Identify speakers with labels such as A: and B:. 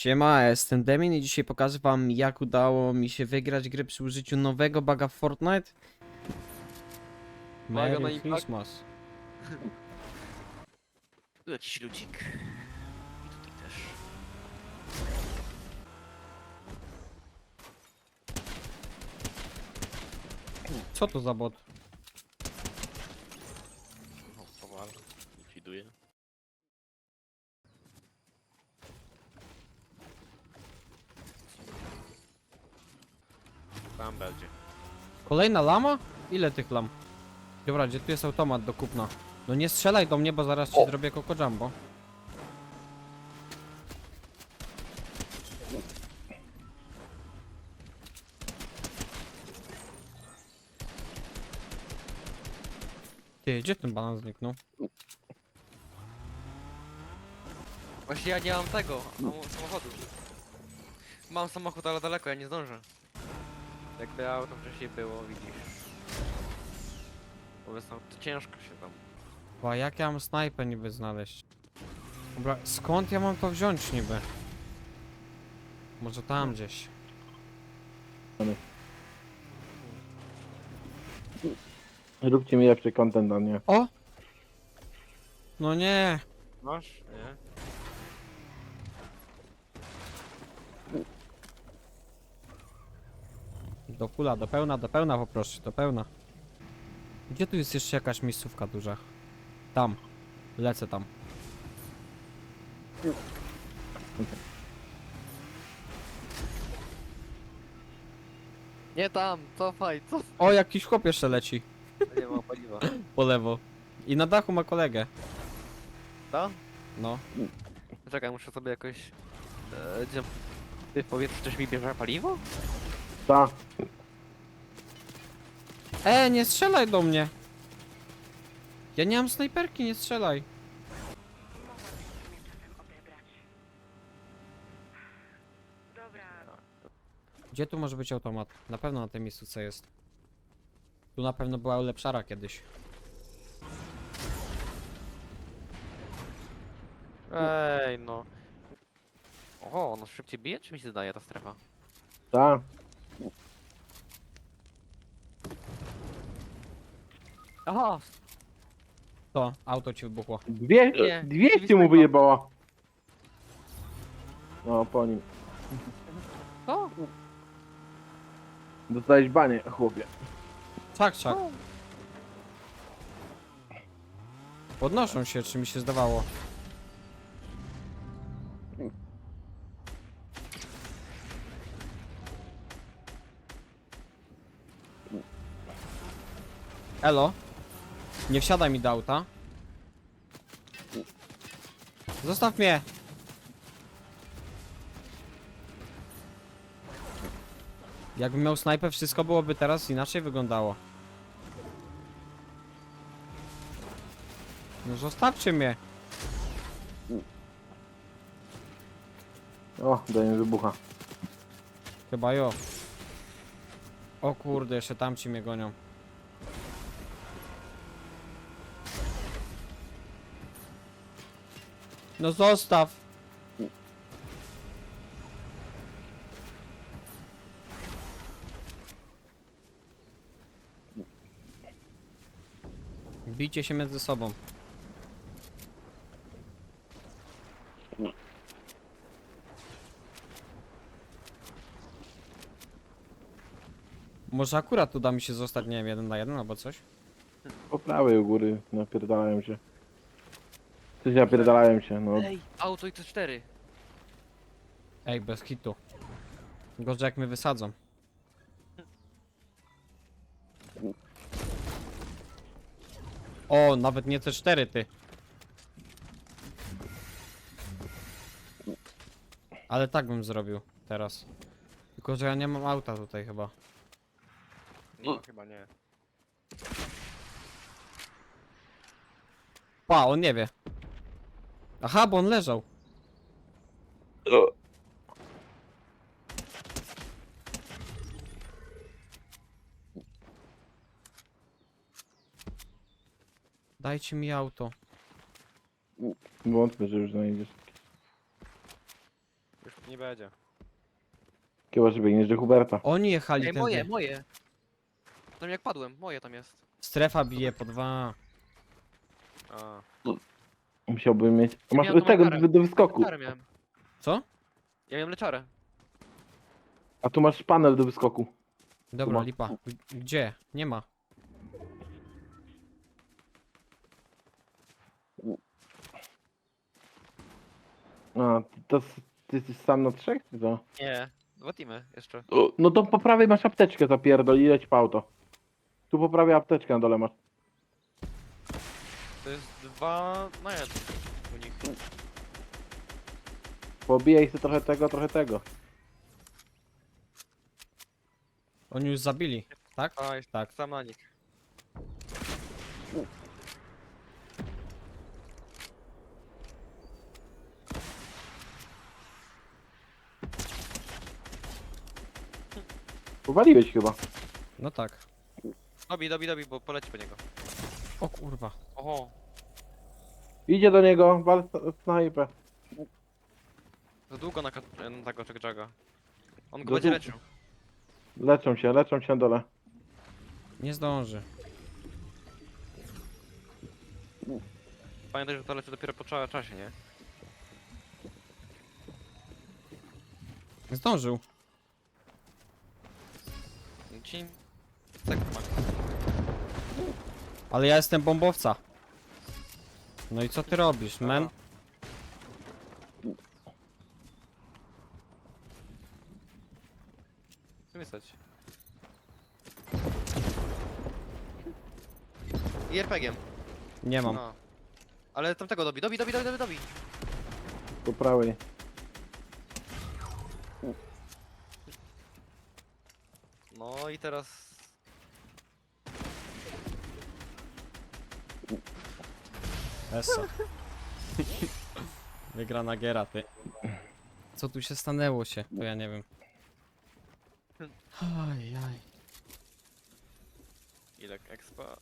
A: Siema, jestem Demin i dzisiaj pokażę wam jak udało mi się wygrać grę przy użyciu nowego buga w Fortnite.
B: Uwaga na
A: Merry
B: impact.
A: Christmas.
B: Tu jakiś ludzik. I tutaj też.
A: Co to za bot?
B: No, powal. Likwiduję. Tam będzie.
A: Kolejna lama? Ile tych lam? Dobra, gdzie tu jest automat do kupna? No nie strzelaj do mnie, bo zaraz ci zrobię Coco Jumbo. Ty, gdzie ten banan zniknął?
C: Właśnie ja nie mam tego, mam samochodu. Mam samochód, ale daleko, ja nie zdążę. Jakby auto wcześniej było, widzisz. Powiedz tam, to ciężko się tam.
A: Bo jak ja mam snajpę niby znaleźć? Dobra, skąd ja mam to wziąć niby? Może tam gdzieś.
D: Róbcie mi lepszy content, a nie.
A: O! No nie!
C: Masz? Nie?
A: Do pula, do pełna, do pełna poproszę, do pełna. Gdzie tu jest jeszcze jakaś miejscówka duża? Tam. Lecę tam.
C: Nie tam, cofaj, cofaj.
A: O, jakiś chłop jeszcze leci.
C: Nie ma paliwa.
A: Po lewo. I na dachu ma kolegę.
C: To?
A: No.
C: Czekaj, muszę sobie jakoś... E, gdzie... Ty w powietrzu coś mi bierze paliwo?
D: Ta,
A: E, nie strzelaj do mnie! Ja nie mam snajperki, nie strzelaj. Gdzie tu może być automat? Na pewno na tej miejscówce jest. Tu na pewno była ulepszara kiedyś.
C: Ej, no. O, ono szybciej bije, czy mi się zdaje ta strefa?
D: ta.
C: Aha!
A: To, auto ci wybuchło.
D: Dwie,
C: Nie,
D: 200 mu wyjebała. No, po nim.
C: Co?
D: Dostałeś banie, chłopie.
A: Czak, czak. Podnoszą się, czy mi się zdawało. Elo. Nie wsiadaj mi do auta. Zostaw mnie. Jakbym miał snajpę, wszystko byłoby teraz inaczej wyglądało. No zostawcie mnie.
D: O, daję wybucha.
A: Chyba jo. O kurde, jeszcze tamci mnie gonią. No zostaw. Bijcie się między sobą. Może akurat uda mi się zostać, nie wiem, jeden na jeden albo coś?
D: Po prawej u góry napierdalają się. Coś napierdalają się, no.
C: Ej, auto i C4.
A: Ej, bez hitu. Gorzej jak mnie wysadzą. O, nawet nie C4 ty. Ale tak bym zrobił teraz. Tylko, że ja nie mam auta tutaj chyba.
C: Nie, chyba nie.
A: Pa, on nie wie. Aha, bo on leżał. Dajcie mi auto.
D: Wątpię, że już znajdziesz.
C: Już Nie będzie.
D: Chyba, że biegniesz do Huberta.
A: Oni jechali
C: Ej, moje, moje. Tam jak padłem, moje tam jest.
A: Strefa bije po dwa.
C: A.
D: Musiałbym mieć...
C: Ja
D: Masz
C: miałem
D: tego do, do wyskoku.
C: Leczarę miałem.
A: Co?
C: Ja miałem leczarę.
D: A tu masz panel do wyskoku.
A: Dobra,
D: ma.
A: lipa. G- Gdzie? Nie ma.
D: A, to s- ty jesteś sam na trzech, czy co?
C: Nie. Dwa teamy jeszcze.
D: O, No to po prawej masz apteczkę zapierdol i leć po auto. Tu po prawej apteczkę na dole masz.
C: Dwa na jeden u nich.
D: Pobijaj sobie trochę tego, trochę tego.
A: Oni już zabili, tak?
C: A, jest
A: Tak.
C: sam na nich.
D: Powaliłeś chyba.
A: No tak.
C: Dobi, dobi, dobi, bo poleci po niego.
A: O kurwa.
C: Oho.
D: Idzie do niego, wal snajpę.
C: Za długo na, ka- na tego. On go
D: Za
C: będzie leczył.
D: Leczą się, leczą się na dole.
A: Nie zdąży.
C: Pamiętaj, że to leczy dopiero po cza- czasie, nie?
A: Zdążył.
C: Ci... Sekund ma.
A: Ale ja jestem bombowca. No i co ty robisz, man?
C: Wymyśleć. I RPG-iem.
A: Nie mam.
C: No. Ale tamtego dobi, dobi, dobi, dobi, dobi, dobi.
D: Po prawej.
C: No i teraz...
A: Esa. Wygrana giera, ty. Co tu się stanęło się? To ja nie wiem. Ajaj.
C: Ile expa?